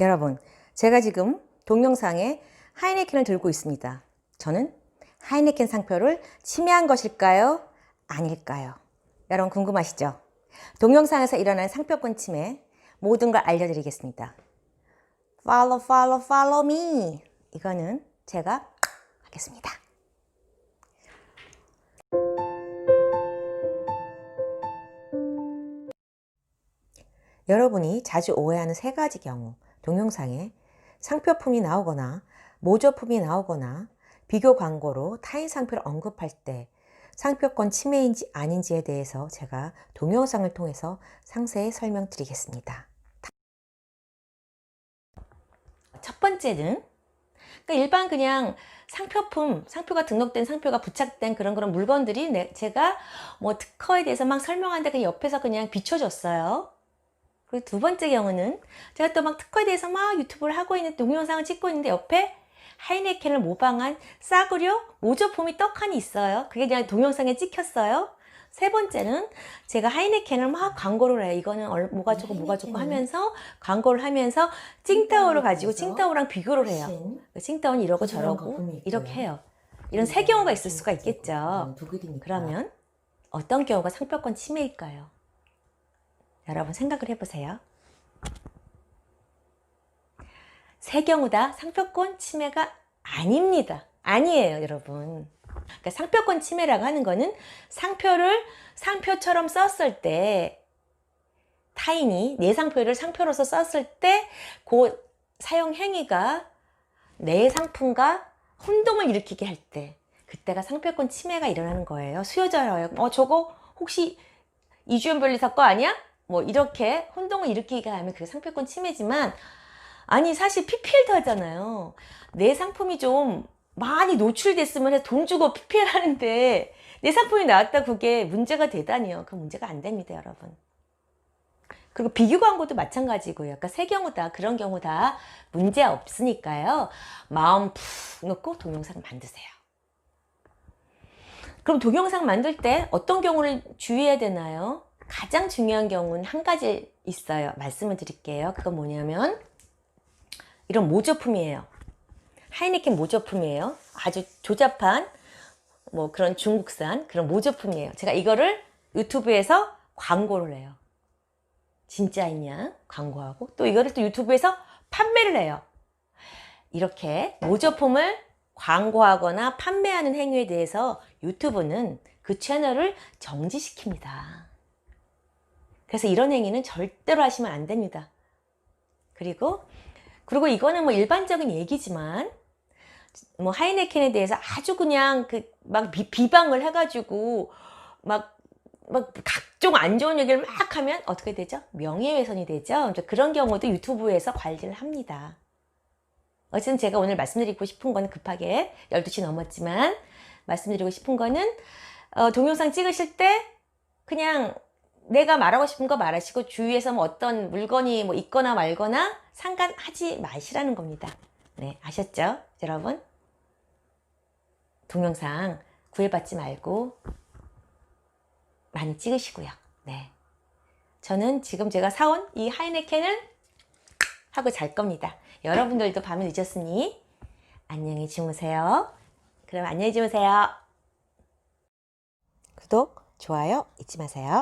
여러분, 제가 지금 동영상에 하이네켄을 들고 있습니다. 저는 하이네켄 상표를 침해한 것일까요? 아닐까요? 여러분 궁금하시죠? 동영상에서 일어난 상표권 침해 모든 걸 알려드리겠습니다. Follow, follow, follow me. 이거는 제가 하겠습니다. 여러분이 자주 오해하는 세 가지 경우 동영상에 상표품이 나오거나 모조품이 나오거나 비교 광고로 타인 상표를 언급할 때 상표권 침해인지 아닌지에 대해서 제가 동영상을 통해서 상세히 설명드리겠습니다. 첫 번째는 그러니까 일반 그냥 상표품, 상표가 등록된 상표가 부착된 그런 그런 물건들이 내, 제가 뭐 특허에 대해서 막 설명하는데 그냥 옆에서 그냥 비춰줬어요. 그리고 두 번째 경우는 제가 또 막 특허에 대해서 막 유튜브를 하고 있는 동영상을 찍고 있는데 옆에 하이네켄을 모방한 싸구려 모조품이 떡하니 있어요. 그게 그냥 동영상에 찍혔어요. 세 번째는 제가 하이네켄을 막 광고를 해요. 이거는 얼- 뭐가 좋고 뭐가 좋고 하면서 광고를 하면서 찡따오를 가지고 찡따오랑 비교를 해요. 신, 찡따오는 이러고 저러고. 이렇게 해요. 이런 세 경우가 있을 수가 있겠죠. 그러면 어떤 경우가 상표권 침해일까요? 여러분 생각을 해보세요. 세 경우 다 상표권 침해가 아닙니다. 아니에요, 여러분. 그러니까 상표권 침해라고 하는 거는 상표를 상표처럼 썼을 때 타인이 내 상표를 상표로서 썼을 때 그 사용 행위가 내 상품과 혼동을 일으키게 할 때 그때가 상표권 침해가 일어나는 거예요. 수요자라요. 어 저거 혹시 이주연 변리사 거 아니야? 뭐 이렇게 혼동을 일으키게 하면 그게 상표권 침해지만 아니 사실 PPL도 하잖아요. 내 상품이 좀 많이 노출됐으면 돈 주고 PPL 하는데 내 상품이 나왔다 그게 문제가 되다니요. 그 문제가 안 됩니다, 여러분. 그리고 비교 광고도 마찬가지고요. 그러니까 세 경우 다 그런 경우 다 문제 없으니까요. 마음 푹 놓고 동영상 만드세요. 그럼 동영상 만들 때 어떤 경우를 주의해야 되나요? 가장 중요한 경우는 한 가지 있어요. 말씀을 드릴게요. 그건 뭐냐면 이런 모조품이에요. 하이네켄 모조품이에요. 아주 조잡한 뭐 그런 중국산 그런 모조품이에요. 제가 이거를 유튜브에서 광고를 해요. 진짜이냐 광고하고 또 이거를 또 유튜브에서 판매를 해요. 이렇게 모조품을 광고하거나 판매하는 행위에 대해서 유튜브는 그 채널을 정지시킵니다. 그래서 이런 행위는 절대로 하시면 안 됩니다. 그리고 그리고 이거는 뭐 일반적인 얘기지만 뭐 하이네켄에 대해서 아주 그냥 그 막 비방을 해가지고 막막 각종 안 좋은 얘기를 막 하면 어떻게 되죠? 명예훼손이 되죠. 그런 경우도 유튜브에서 관리를 합니다. 어쨌든 제가 오늘 말씀드리고 싶은 거는 급하게 12시 넘었지만 말씀드리고 싶은 거는 어, 동영상 찍으실 때 그냥 내가 말하고 싶은 거 말하시고 주위에서 뭐 어떤 물건이 뭐 있거나 말거나 상관하지 마시라는 겁니다. 네, 아셨죠? 여러분? 동영상 구애받지 말고 많이 찍으시고요. 네. 저는 지금 제가 사온 이 하이네켄을 하고 잘 겁니다. 여러분들도 밤이 늦었으니 안녕히 주무세요. 그럼 안녕히 주무세요. 구독, 좋아요 잊지 마세요.